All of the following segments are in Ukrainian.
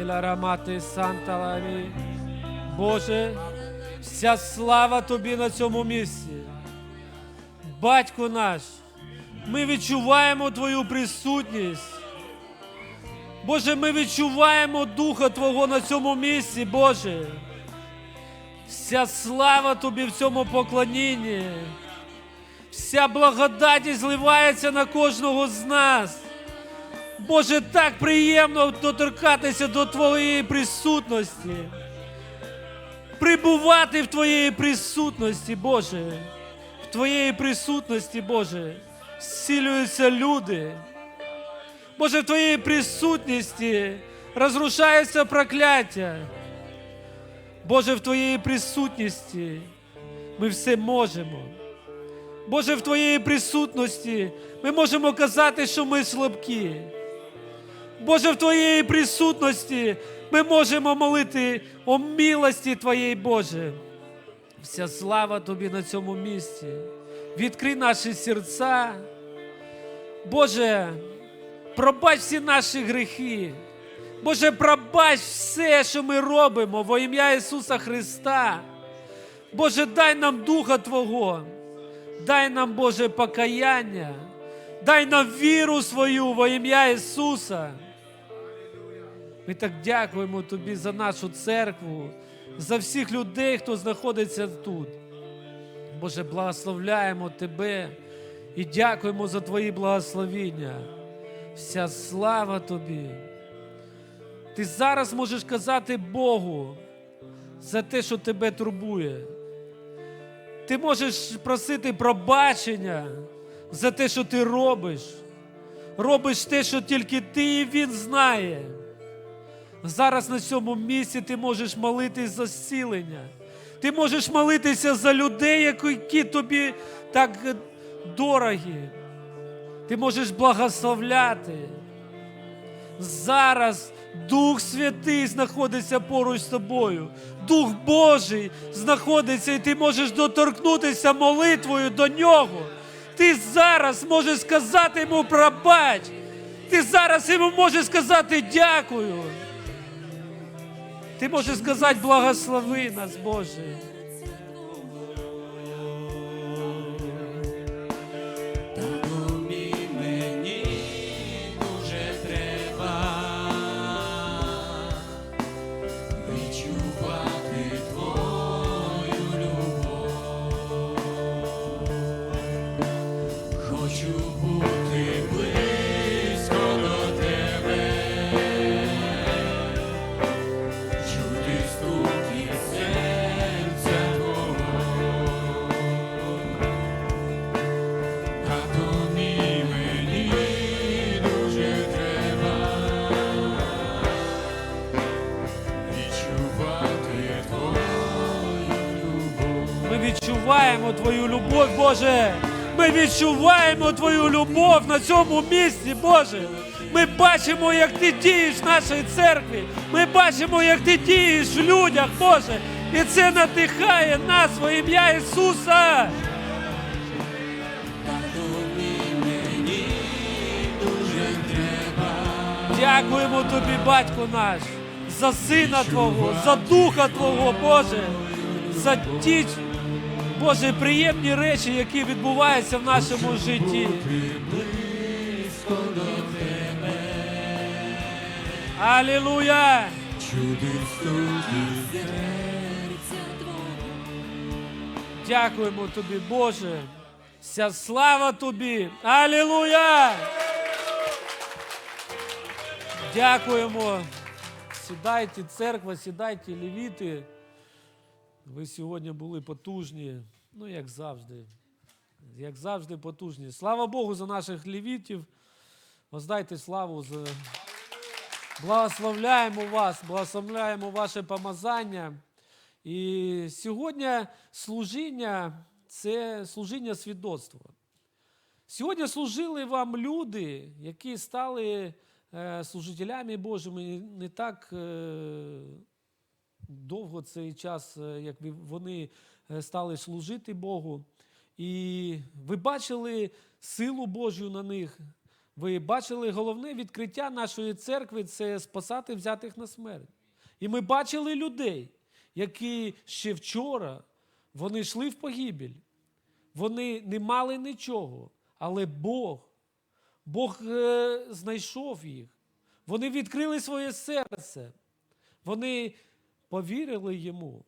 Іла рамати Санта Боже, вся слава Тобі на цьому місці. Батько наш, ми відчуваємо Твою присутність. Боже, ми відчуваємо Духа Твого на цьому місці, Боже. Вся слава Тобі в цьому поклонінні. Вся благодать зливається на кожного з нас. Боже, так приємно доторкатися до Твоєї присутності. Прибувати в Твоєї присутності, Боже. В Твоєї присутності, Боже, зцілюються люди. Боже, в Твоєї присутності розрушається прокляття. Боже, в Твоєї присутності ми все можемо. Боже, в Твоєї присутності ми можемо казати, що ми слабкі. Боже, в Твоєї присутності ми можемо молити о милості Твоєї, Боже. Вся слава Тобі на цьому місці. Відкрий наші серця. Боже, пробач всі наші гріхи. Боже, пробач все, що ми робимо во ім'я Ісуса Христа. Боже, дай нам Духа Твого. Дай нам, Боже, покаяння. Дай нам віру свою во ім'я Ісуса. Ми так дякуємо Тобі за нашу церкву, за всіх людей, хто знаходиться тут. Боже, благословляємо Тебе і дякуємо за Твої благословіння. Вся слава Тобі. Ти зараз можеш казати Богу за те, що тебе турбує. Ти можеш просити пробачення за те, що ти робиш. Робиш те, що тільки ти і він знає. Зараз на цьому місці ти можеш молитись за зцілення. Ти можеш молитися за людей, які тобі так дорогі. Ти можеш благословляти. Зараз Дух Святий знаходиться поруч з тобою. Дух Божий знаходиться, і ти можеш доторкнутися молитвою до нього. Ти зараз можеш сказати йому пробач. Ти зараз йому можеш сказати дякую. Ти можеш сказати благослови нас, Боже. Твою любов, Боже. Ми відчуваємо Твою любов на цьому місці, Боже. Ми бачимо, як ти дієш в нашій церкві. Ми бачимо, як ти дієш в людях, Боже. І це надихає нас во ім'я Ісуса. Дякуємо Тобі, Батько наш, за Сина Твого, за Духа Твого, Боже, за ті, Боже, приємні речі, які відбуваються в нашому житті. серця Дякуємо Тобі, Боже. Вся слава Тобі. Алілуя! Дякуємо. Сідайте, церква, сідайте, левіти. Ви сьогодні були потужні, ну як завжди. Як завжди, потужні. Слава Богу за наших левітів. Воздайте славу за. Благословляємо вас, благословляємо ваше помазання. І сьогодні служіння це служіння свідоцтва. Сьогодні служили вам люди, які стали е, служителями Божими не так е, довго цей час, е, як вони стали служити Богу. І ви бачили силу Божу на них. ви бачили головне відкриття нашої церкви це спасати взятих на смерть. І ми бачили людей, які ще вчора вони йшли в погибель. Вони не мали нічого, але Бог, Бог е, знайшов їх. Вони відкрили своє серце. Вони повірили йому.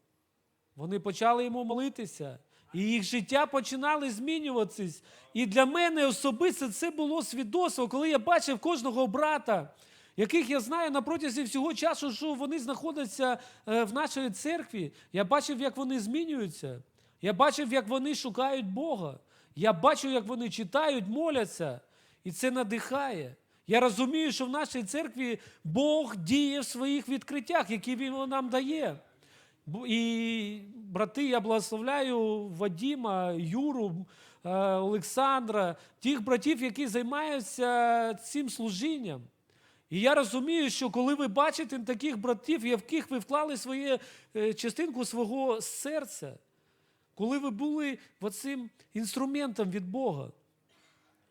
Вони почали йому молитися, і їх життя починали змінюватись. І для мене особисто це було свідоцтво, коли я бачив кожного брата, яких я знаю на протязі всього часу, що вони знаходяться е, в нашій церкві. Я бачив, як вони змінюються. Я бачив, як вони шукають Бога. Я бачу, як вони читають, моляться. І це надихає. Я розумію, що в нашій церкві Бог діє в своїх відкриттях, які Він нам дає. І, брати, я благословляю Вадіма, Юру, е, Олександра, тих братів, які займаються цим служінням. І я розумію, що коли ви бачите таких братів, в яких ви вклали своє е, частинку свого серця, коли ви були оцим інструментом від Бога,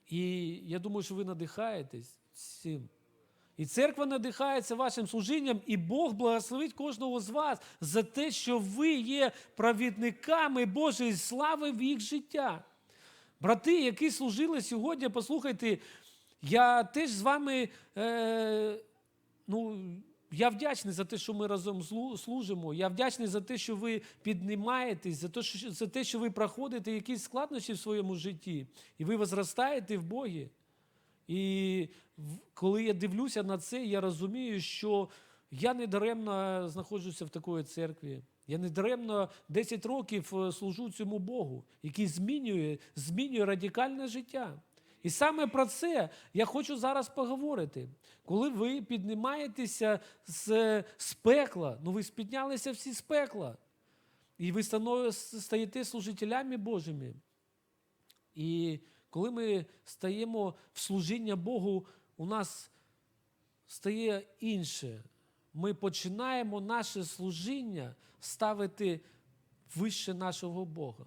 і я думаю, що ви надихаєтесь цим. І церква надихається вашим служінням, і Бог благословить кожного з вас за те, що ви є провідниками Божої слави в їх життя. Брати, які служили сьогодні, послухайте, я теж з вами, е, ну, я вдячний за те, що ми разом служимо. Я вдячний за те, що ви піднімаєтесь, за те, що, за те, що ви проходите якісь складнощі в своєму житті, і ви возростаєте в Богі. І коли я дивлюся на це, я розумію, що я не даремно знаходжуся в такої церкві. Я не даремно 10 років е, служу цьому Богу, який змінює, змінює радикальне життя. І саме про це я хочу зараз поговорити. Коли ви піднімаєтеся з, з пекла, ну ви спіднялися всі з пекла, і ви стаєте служителями Божими. І коли ми стаємо в служіння Богу, у нас стає інше. Ми починаємо наше служіння ставити вище нашого Бога.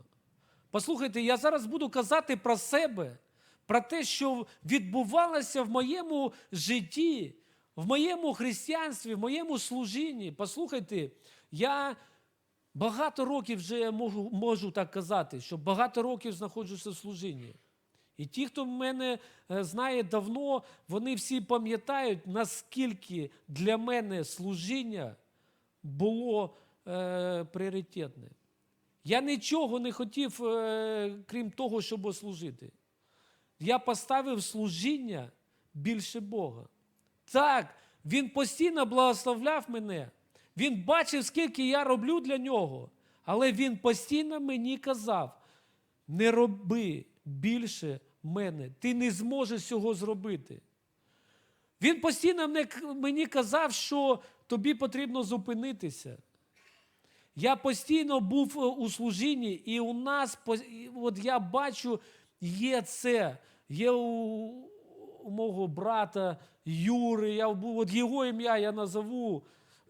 Послухайте, я зараз буду казати про себе, про те, що відбувалося в моєму житті, в моєму християнстві, в моєму служінні. Послухайте, я багато років вже можу, можу так казати, що багато років знаходжуся в служінні. І ті, хто мене е, знає давно, вони всі пам'ятають, наскільки для мене служіння було е, пріоритетне. Я нічого не хотів, е, крім того, щоб служити. Я поставив служіння більше Бога. Так, він постійно благословляв мене. Він бачив, скільки я роблю для нього. Але він постійно мені казав: не роби більше мене, ти не зможеш цього зробити. Він постійно мені казав, що тобі потрібно зупинитися. Я постійно був е, у служінні, і у нас, от я бачу, є це. Є у, у мого брата Юри, я от його ім'я я назову.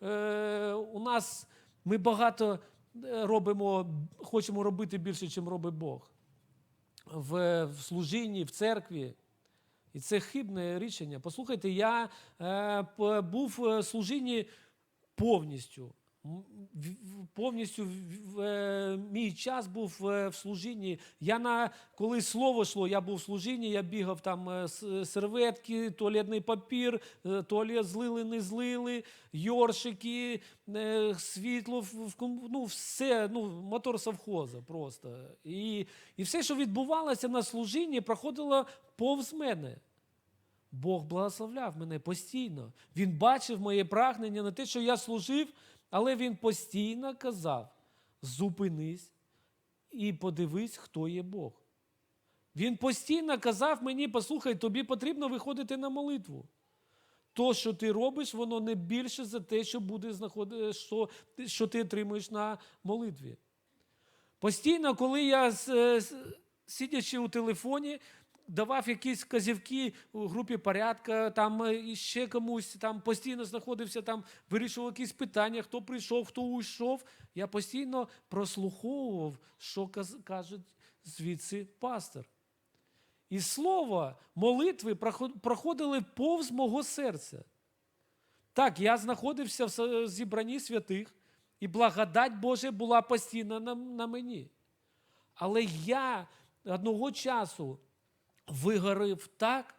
Е, у нас ми багато е, робимо, хочемо робити більше, ніж робить Бог. В, в служінні, в церкві. І це хибне рішення. Послухайте, я е, був в служінні повністю. Повністю е, мій час був е, в служінні. Я на коли слово йшло, я був в служінні, я бігав там е, серветки, туалетний папір, туалет злили, не злили, йоршики, світло, ну все, ну мотор совхоза просто. І, і все, що відбувалося на служінні, проходило повз мене. Бог благословляв мене постійно. Він бачив моє прагнення на те, що я служив, але він постійно казав: зупинись і подивись, хто є Бог. Він постійно казав мені: послухай, тобі потрібно виходити на молитву. То, що ти робиш, воно не більше за те, що буде знаходити, що, що ти отримуєш на молитві. Постійно, коли я с- сидячи у телефоні, давав якісь вказівки у групі порядка, там е, і ще комусь, там постійно знаходився, там вирішував якісь питання, хто прийшов, хто уйшов. Я постійно прослуховував, що кажуть звідси пастор. і слова, молитви проход- проходили повз мого серця. Так, я знаходився в зібранні святих, і благодать Божа була постійно на, на мені. Але я одного часу вигорів так,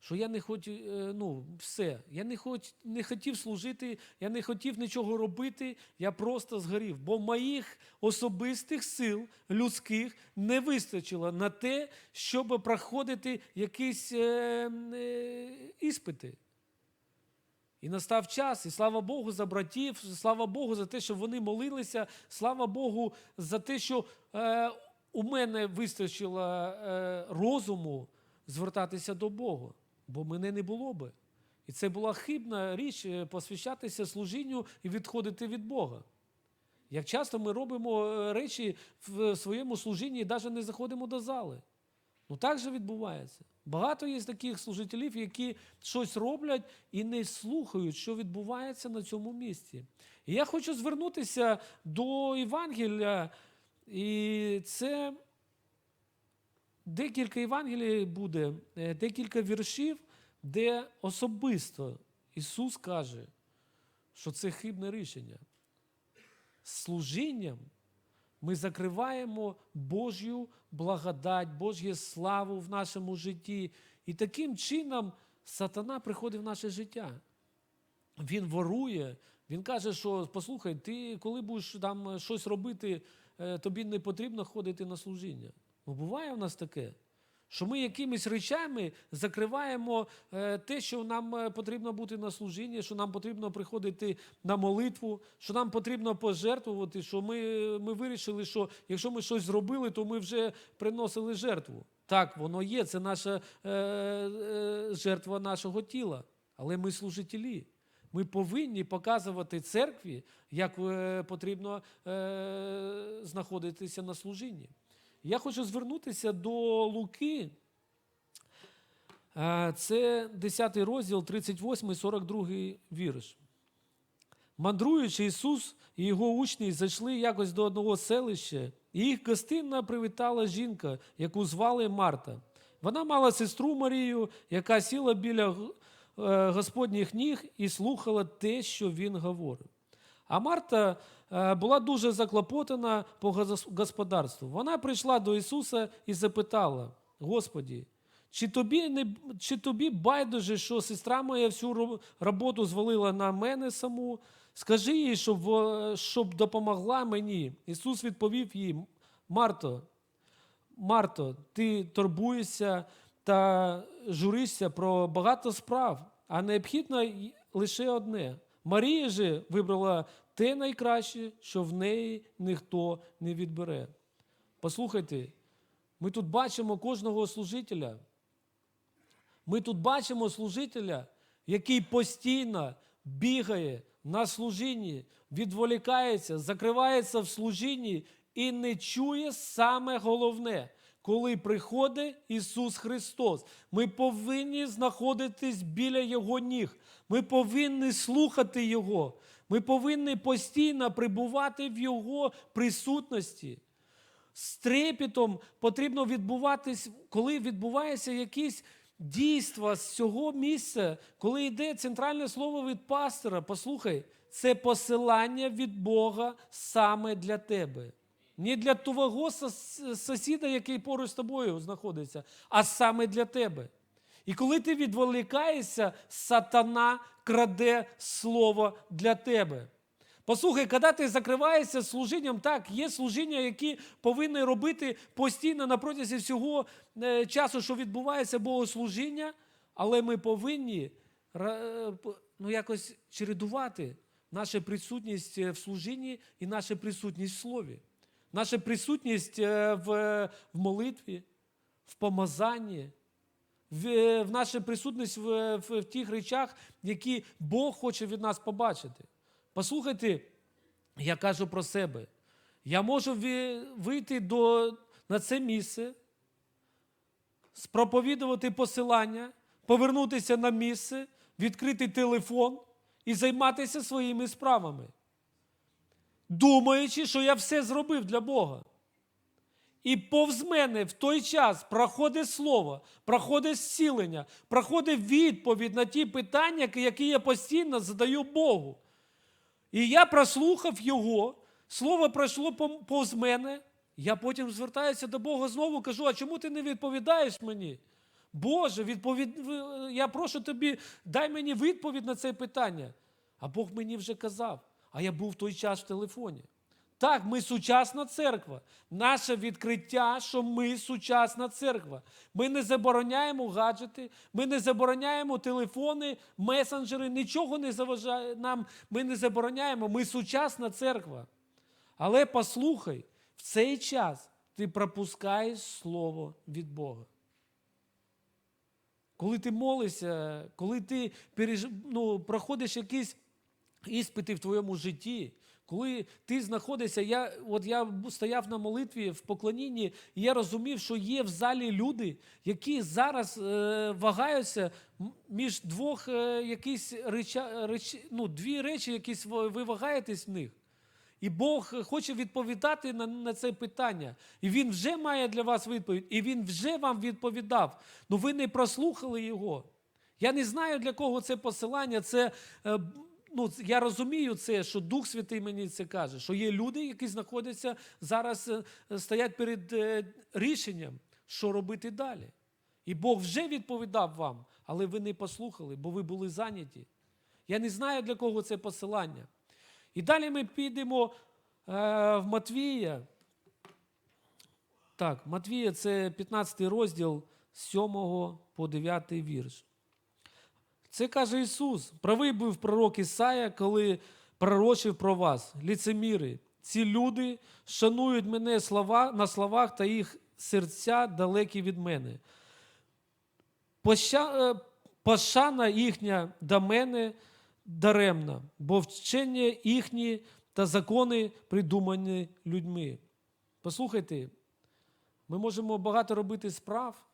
що я не хотів, е, ну, все. Я не, хоч, не хотів служити, я не хотів нічого робити, я просто згорів. Бо моїх особистих сил людських не вистачило на те, щоб проходити якісь е, е, іспити. І настав час, і слава Богу за братів, слава Богу за те, що вони молилися, слава Богу за те, що е, у мене вистачило е, розуму звертатися до Бога, бо мене не було би. І це була хибна річ е, посвящатися служінню і відходити від Бога. Як часто ми робимо е, речі в своєму служінні і навіть не заходимо до зали. Ну так же відбувається. Багато є таких служителів, які щось роблять і не слухають, що відбувається на цьому місці. І я хочу звернутися до Євангелія, і це декілька Євангелій буде, е, декілька віршів, де особисто Ісус каже, що це хибне рішення. Служінням ми закриваємо Божю благодать, Божю славу в нашому житті. І таким чином сатана приходить в наше життя. Він ворує, він каже, що послухай, ти коли будеш там щось робити, е, тобі не потрібно ходити на служіння. Ну, буває в нас таке, що ми якимись речами закриваємо е, те, що нам е, потрібно бути на служінні, що нам потрібно приходити на молитву, що нам потрібно пожертвувати, що ми, ми вирішили, що якщо ми щось зробили, то ми вже приносили жертву. Так, воно є, це наша е, е, жертва нашого тіла. Але ми служителі. Ми повинні показувати церкві, як е, потрібно е, знаходитися на служінні. Я хочу звернутися до Луки. Е, Це 10 розділ, 38, 42 вірш. Мандруючи Ісус і його учні зайшли якось до одного селища, і їх гостинно привітала жінка, яку звали Марта. Вона мала сестру Марію, яка сіла біля е, Господніх ніг і слухала те, що він говорив. А Марта е, була дуже заклопотана по господарству. Вона прийшла до Ісуса і запитала: Господі, чи тобі, не, чи тобі байдуже, що сестра моя всю роботу звалила на мене саму? Скажи їй, щоб, щоб допомогла мені. Ісус відповів їй: Марто, Марто, ти турбуєшся та журишся про багато справ, а необхідно лише одне. Марія же вибрала те найкраще, що в неї ніхто не відбере. Послухайте, ми тут бачимо кожного служителя. Ми тут бачимо служителя, який постійно бігає на служінні, відволікається, закривається в служінні і не чує саме головне. Коли приходить Ісус Христос, ми повинні знаходитись біля Його ніг. Ми повинні слухати Його. Ми повинні постійно прибувати в Його присутності з трепетом потрібно відбуватись, коли відбувається якісь дійства з цього місця, коли йде центральне слово від пастора, послухай, це посилання від Бога саме для тебе. Не для твого сусіда, який поруч з тобою знаходиться, а саме для тебе. І коли ти відволікаєшся, сатана краде слово для тебе. Послухай, коли ти закриваєшся служінням, так, є служіння, які повинні робити постійно на протязі всього е, часу, що відбувається богослужіння, але ми повинні е, ну, якось чередувати нашу присутність е, в служінні і нашу присутність в слові, наша присутність в молитві, в помазанні, в, в нашу присутність в, в, в тих речах, які Бог хоче від нас побачити. Послухайте, я кажу про себе. Я можу вийти до, на це місце, спроповідувати посилання, повернутися на місце, відкрити телефон і займатися своїми справами, думаючи, що я все зробив для Бога. І повз мене в той час проходить слово, проходить зцілення, проходить відповідь на ті питання, які я постійно задаю Богу. І я прослухав його, слово пройшло повз мене. Я потім звертаюся до Бога знову, кажу: а чому ти не відповідаєш мені? Боже, відповід... я прошу тобі, дай мені відповідь на це питання. А Бог мені вже казав, а я був в той час в телефоні. Так, ми сучасна церква. Наше відкриття, що ми сучасна церква. Ми не забороняємо гаджети, ми не забороняємо телефони, месенджери, нічого не заважає нам. Ми не забороняємо. Ми сучасна церква. Але послухай, в цей час ти пропускаєш слово від Бога. Коли ти молишся, коли ти переж... ну, проходиш якісь іспити в твоєму житті, коли ти знаходишся, я, от я стояв на молитві в поклонінні, і я розумів, що є в залі люди, які зараз е, вагаються між двох е, якісь реча, реч, ну, дві речі, якісь ви вагаєтесь в них. І Бог хоче відповідати на, на це питання. І Він вже має для вас відповідь, і Він вже вам відповідав. Ну ви не прослухали його. Я не знаю, для кого це посилання. Це, е, ну, я розумію це, що Дух Святий мені це каже, що є люди, які знаходяться зараз, е, стоять перед е, рішенням, що робити далі. І Бог вже відповідав вам, але ви не послухали, бо ви були зайняті. Я не знаю, для кого це посилання. І далі ми підемо е, в Матвія. Так, Матвія це 15 розділ 7 по 9 вірш. Це каже Ісус. Правий був пророк Ісая, коли пророчив про вас, ліцеміри. Ці люди шанують мене слова, на словах та їх серця далекі від мене. Поща, е, пошана їхня до мене даремна, бо вчення їхні та закони придумані людьми. Послухайте, ми можемо багато робити справ,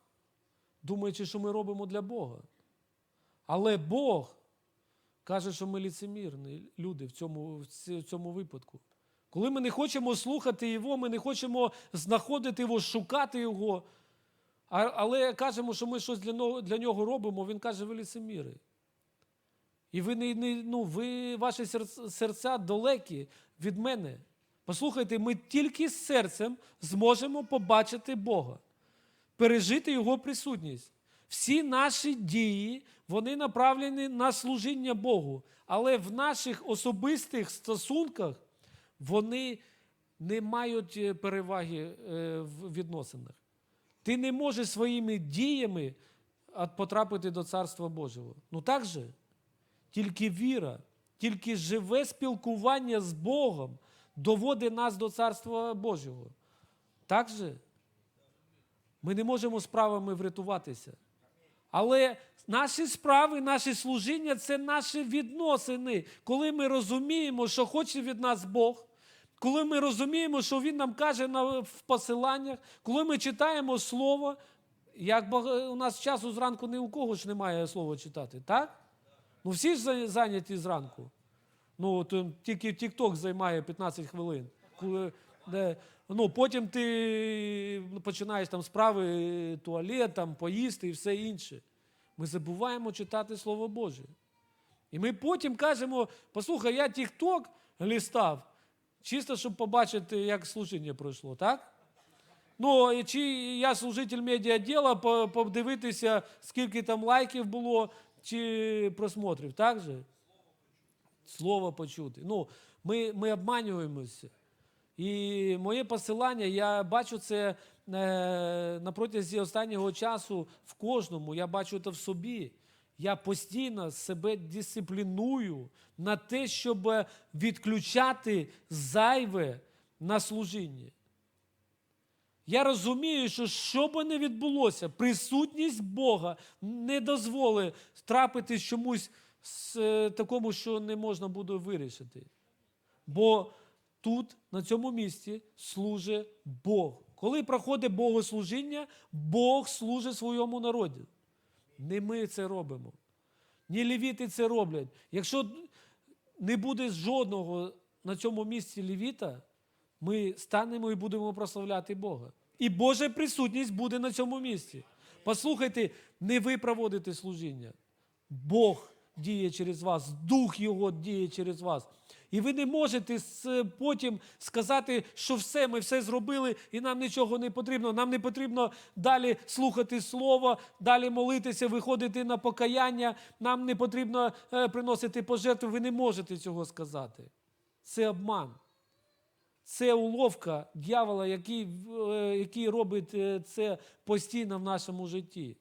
думаючи, що ми робимо для Бога. Але Бог каже, що ми ліцемірні люди в цьому, в цьому випадку. Коли ми не хочемо слухати Його, ми не хочемо знаходити Його, шукати Його, але кажемо, що ми щось для нього, для нього робимо, Він каже, ви ліцеміри. І ви не, ну, ви, ваші серця далекі від мене. Послухайте, ми тільки з серцем зможемо побачити Бога, пережити Його присутність. Всі наші дії, вони направлені на служіння Богу. Але в наших особистих стосунках вони не мають е, переваги е, в відносинах. Ти не можеш своїми діями потрапити до Царства Божого. Ну так же? Тільки віра, тільки живе спілкування з Богом доводить нас до Царства Божого. Так же? Ми не можемо справами врятуватися. Але наші справи, наші служіння це наші відносини. Коли ми розуміємо, що хоче від нас Бог, коли ми розуміємо, що Він нам каже в посиланнях, коли ми читаємо Слово, як бага- у нас часу зранку ні у кого ж немає слова читати, так? Ну всі ж зайняті зранку. Ну, то тільки TikTok займає 15 хвилин. Коли, ну, потім ти починаєш там справи, туалет, там, поїсти і все інше. Ми забуваємо читати Слово Боже. І ми потім кажемо: послухай, я TikTok лістав, чисто, щоб побачити, як служіння пройшло, так? Ну, чи я служитель медіаділа, по- подивитися, скільки там лайків було, чи просмотрів, так же? Слово почути. Ну, ми, ми обманюємося. І моє посилання, я бачу це е, на протязі останнього часу в кожному, я бачу це в собі. Я постійно себе дисципліную на те, щоб відключати зайве на служіння. Я розумію, що що би не відбулося, присутність Бога не дозволить трапитись чомусь з, е, такому, що не можна буде вирішити. Бо тут, на цьому місці, служить Бог. Коли проходить богослужіння, Бог служить своєму народу. Не ми це робимо. Ні левіти це роблять. Якщо не буде жодного на цьому місці левіта, ми станемо і будемо прославляти Бога. І Божа присутність буде на цьому місці. Послухайте, не ви проводите служіння. Бог діє через вас, Дух Його діє через вас. І ви не можете потім сказати, що все, ми все зробили, і нам нічого не потрібно. Нам не потрібно далі слухати слово, далі молитися, виходити на покаяння. Нам не потрібно е, приносити пожертви. Ви не можете цього сказати. Це обман. Це уловка дьявола, який, е, який робить е, це постійно в нашому житті.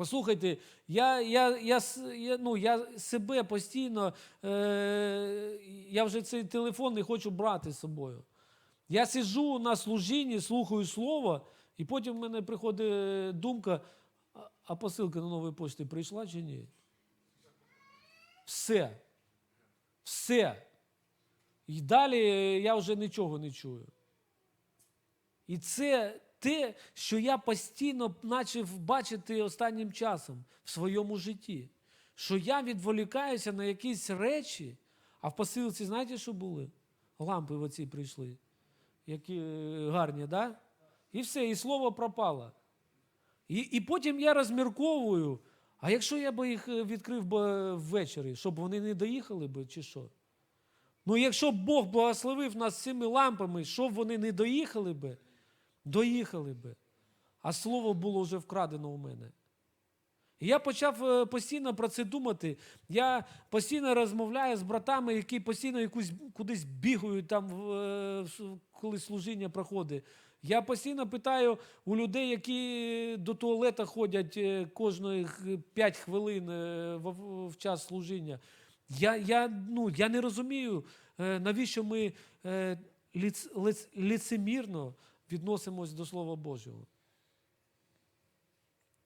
Послухайте, я, я, я, я, ну, я себе постійно, е, я вже цей телефон не хочу брати з собою. Я сиджу на служінні, слухаю слово, і потім в мене приходить думка, а- посилка на новій пошті прийшла чи ні? Все. Все. І далі я вже нічого не чую. І це те, що я постійно почав бачити останнім часом в своєму житті. Що я відволікаюся на якісь речі, а в посилці, знаєте, що були? Лампи оці прийшли, які е, гарні, да? І все, і слово пропало. І, і потім я розмірковую, а якщо я би їх е, відкрив би ввечері, щоб вони не доїхали би, чи що? Ну, якщо Бог благословив нас цими лампами, щоб вони не доїхали би, доїхали би. А слово було вже вкрадено у мене. І я почав е, постійно про це думати. Я постійно розмовляю з братами, які постійно якусь кудись бігають, там, е, коли служіння проходить. Я постійно питаю у людей, які до туалета ходять е, кожної 5 хвилин в, час служіння. Я, я, ну, я не розумію, навіщо ми лиц, лицемірно відносимось до Слова Божого.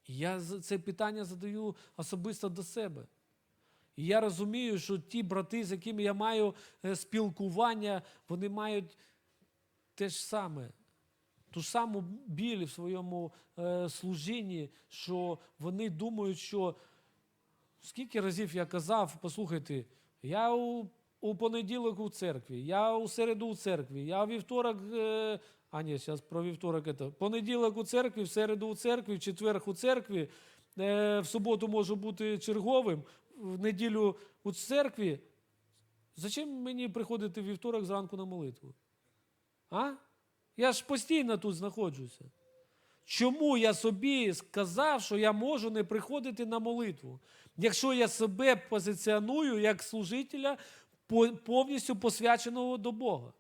І Я це питання задаю особисто до себе. І я розумію, що ті брати, з якими я маю е, спілкування, вони мають те ж саме, ту ж саму біль в своєму е, служінні, що вони думають, що скільки разів я казав, послухайте, я у, у понеділок у церкві, я у середу у церкві, я у вівторок. А ні, зараз про вівторок. Это. Понеділок у церкві, в середу у церкві, в четвер у церкві, е, в суботу можу бути черговим, в неділю у церкві. Зачем мені приходити в вівторок зранку на молитву? А? Я ж постійно тут знаходжуся. Чому я собі сказав, що я можу не приходити на молитву, якщо я себе позиціоную як служителя повністю посвяченого до Бога?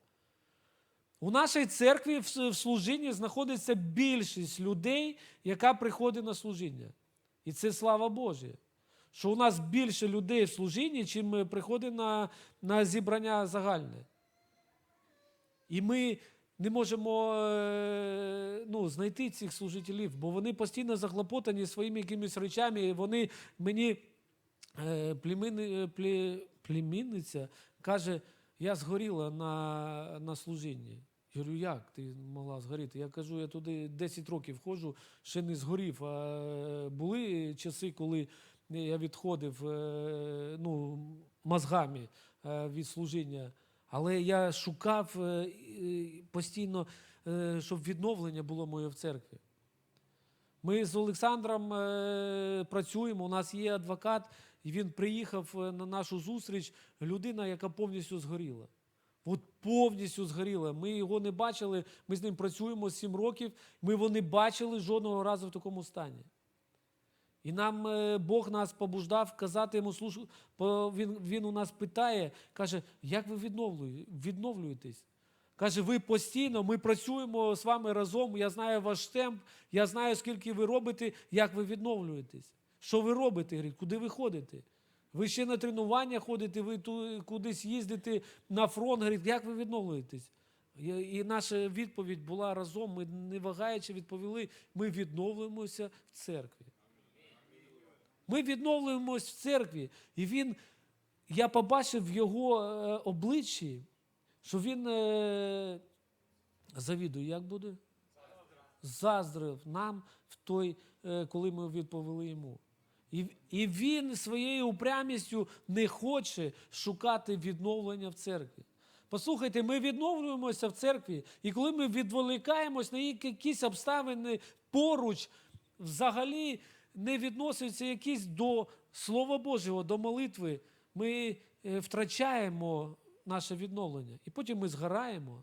У нашій церкві в служінні знаходиться більшість людей, яка приходить на служіння. І це слава Божа. Що у нас більше людей в служінні, чим приходить на, на зібрання загальне. І ми не можемо е, ну, знайти цих служителів, бо вони постійно захлопотані своїми якимись речами. І вони мені е, е, пле- племінниця каже, я згоріла на, на служінні. Я говорю, як ти могла згоріти? Я кажу, я туди 10 років ходжу, ще не згорів. А е, були часи, коли я відходив е, ну, мозгами е, від служіння. Але я шукав постійно, щоб відновлення було моє в церкві. Ми з Олександром працюємо, у нас є адвокат, і він приїхав е, на нашу зустріч, людина, яка повністю згоріла. От повністю згоріла. Ми його не бачили, ми з ним працюємо 7 років, ми його не бачили жодного разу в такому стані. І нам е, Бог нас побуждав казати йому служу. по- Він, він у нас питає, каже, як ви відновлюєтесь? Каже, ви постійно, ми працюємо з вами разом, я знаю ваш темп, я знаю, скільки ви робите, як ви відновлюєтесь. Що ви робите? Говорить, куди ви ходите? Ви ще на тренування ходите, ви ту, кудись їздите на фронт, говорить, як ви відновлюєтесь? І, наша відповідь була разом, ми не вагаючи відповіли, ми відновлюємося в церкві. Ми відновлюємось в церкві. І він, я побачив в його е, обличчі, що він е, завідує, як буде? Заздрив нам в той, е, коли ми відповіли йому. І, і він своєю упрямістю не хоче шукати відновлення в церкві. Послухайте, ми відновлюємося в церкві, і коли ми відволікаємось на якісь обставини поруч, взагалі не відносяться якісь до Слова Божого, до молитви, ми е, втрачаємо наше відновлення. І потім ми згораємо.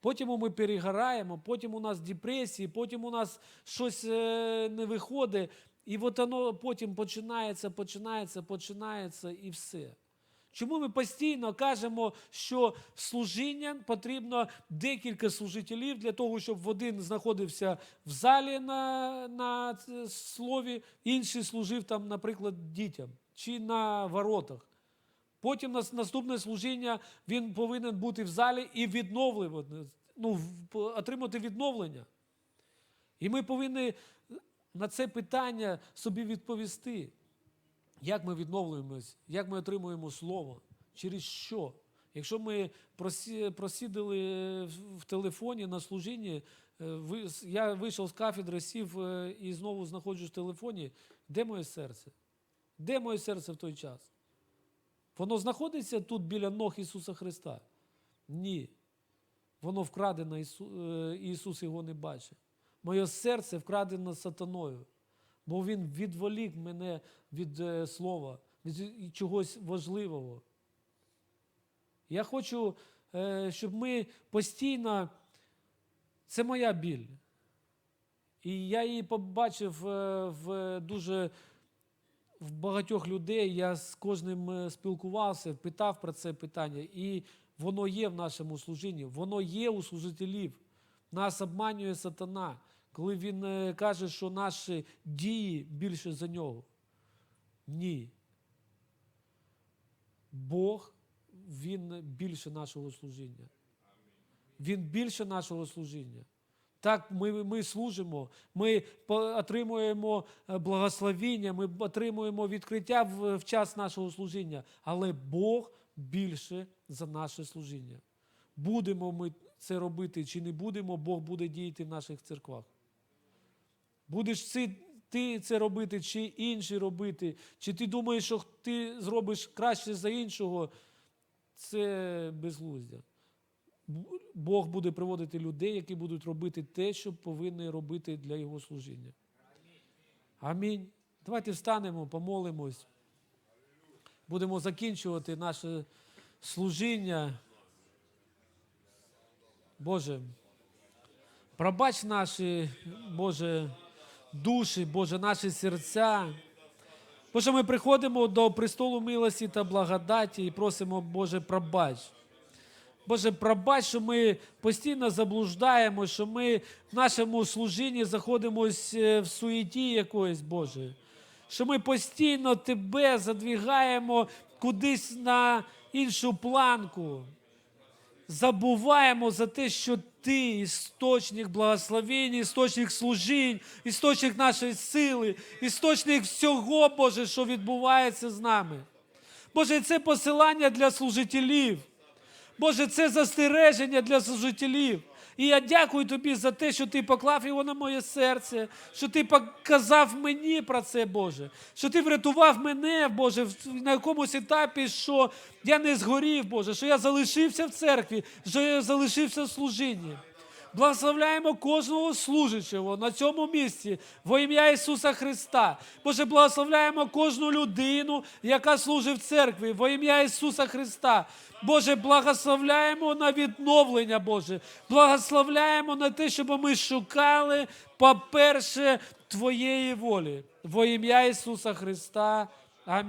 Потім ми перегораємо, потім у нас депресії, потім у нас щось е, не виходить, і от воно потім починається, починається, починається і все. Чому ми постійно кажемо, що служіння потрібно декілька служителів для того, щоб один знаходився в залі на, на слові, інший служив там, наприклад, дітям чи на воротах. Потім наступне служіння він повинен бути в залі і відновлювати, ну, отримати відновлення. І ми повинні на це питання собі відповісти. Як ми відновлюємось, як ми отримуємо слово, через що? Якщо ми просі- просідали в- в телефоні на служінні, е, я вийшов з кафедри, сів е, і знову знаходжусь в телефоні, де моє серце? Де моє серце в той час? Воно знаходиться тут біля ног Ісуса Христа? Ні. Воно вкрадено, е, Ісус його не бачить. Моє серце вкрадено сатаною, бо Він відволік мене від е, слова, від чогось важливого. Я хочу, е, щоб ми постійно, це моя біль. І я її побачив е, в дуже в багатьох людей. Я з кожним спілкувався, питав про це питання, і воно є в нашому служінні, воно є у служителів. Нас обманює сатана, коли він е, каже, що наші дії більше за нього. Ні. Бог, Він більше нашого служіння. Він більше нашого служіння. Так, ми, ми служимо, ми отримуємо е, благословіння, ми отримуємо відкриття в, в час нашого служіння, але Бог більше за наше служіння. Будемо ми це робити чи не будемо, Бог буде діяти в наших церквах. Будеш ти це робити, чи інші робити, чи ти думаєш, що ти зробиш краще за іншого, це безглуздя. Бог буде приводити людей, які будуть робити те, що повинні робити для Його служіння. Амінь. Давайте встанемо, помолимось. Будемо закінчувати наше служіння. Боже, пробач наші, Боже, душі, Боже, наші серця. Боже, ми приходимо до престолу милості та благодаті і просимо, Боже, пробач. Боже, пробач, що ми постійно заблуждаємо, що ми в нашому служінні заходимось е, в суєті якоїсь, Боже. Що ми постійно Тебе задвігаємо кудись на іншу планку. Забуваємо за те, що Ти істочник благословень, істочник служінь, істочник нашої сили, істочник всього, Боже, що відбувається з нами. Боже, це посилання для служителів. Боже, це застереження для служителів. І я дякую тобі за те, що ти поклав його на моє серце, що ти показав мені про це, Боже, що ти врятував мене, Боже, на якомусь етапі, що я не згорів, Боже, що я залишився в церкві, що я залишився в служінні. Благословляємо кожного служачого на цьому місці во ім'я Ісуса Христа. Боже, благословляємо кожну людину, яка служить в церкві, во ім'я Ісуса Христа. Боже, благословляємо на відновлення, Боже. Благословляємо на те, щоб ми шукали, по-перше, Твоєї волі. Во ім'я Ісуса Христа. Амінь.